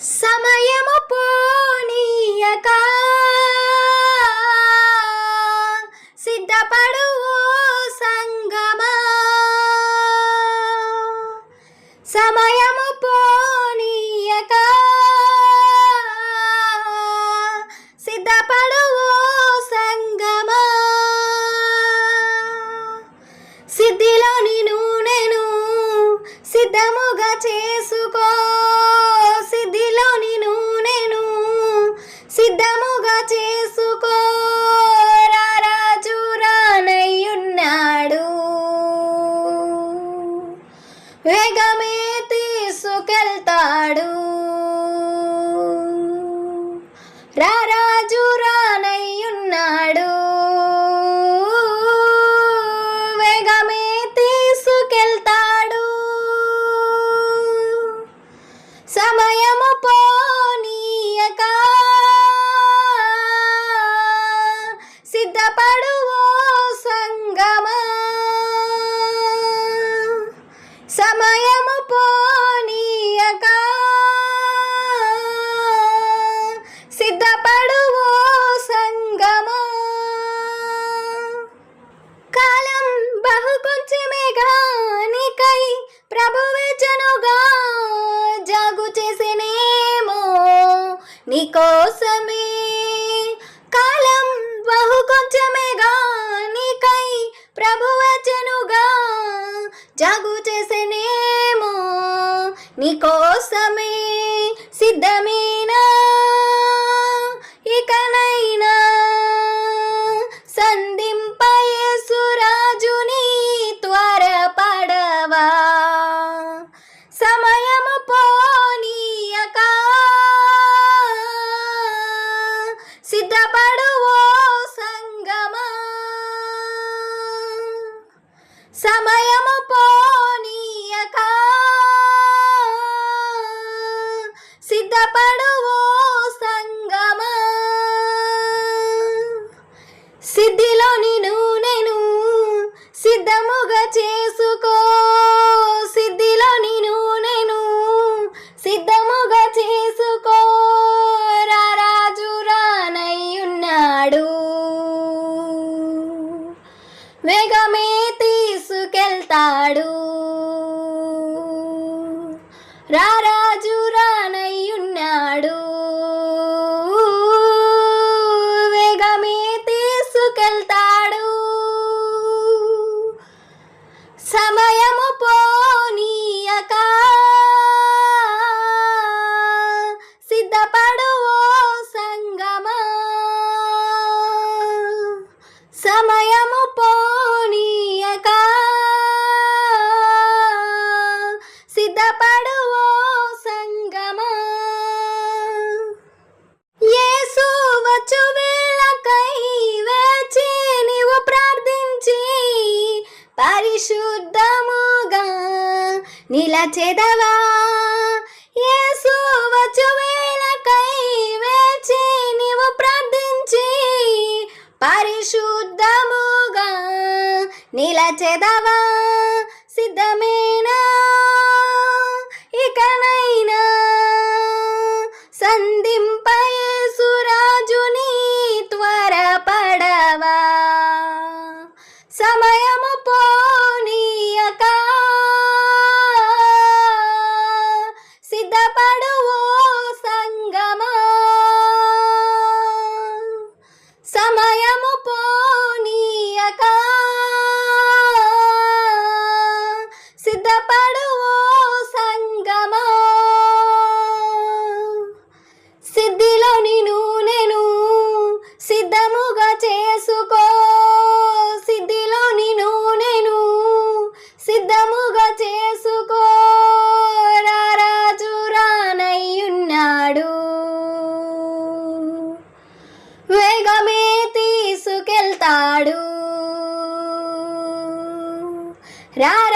సమయము పోనీయక వేగమే తీసుకెళ్తాడు. నీకోసమే కాలం బహు కొంచెమే నీకై ప్రభువచనుగా జాగు చేసినేమో నీకోసమే సిద్ధమేనా? సమయము పోనీయక. సిద్ధపడు ఓ సంగమా నిను నేను సిద్ధముగా చేసుకో. సిద్ధిలో నిను నేను సిద్ధముగా చేసుకో. రారాజు రానయ్యున్నాడు మేఘమే వెళ్తాడు. రారాజు రానయ్యున్నాడు. వేగమే తీసుకెళ్తాడు. సమయము పోనీయక సిద్ధపడు ఓ సంగమా. సమయము పో నిలచెదవా యేసు వచ్చు వేచి నీవు ప్రార్థించి పరిశుద్ధముగా నిలచెదవా సిద్ధమేనా? ఇకనైనా సంధింపయేసురాజుని Rara!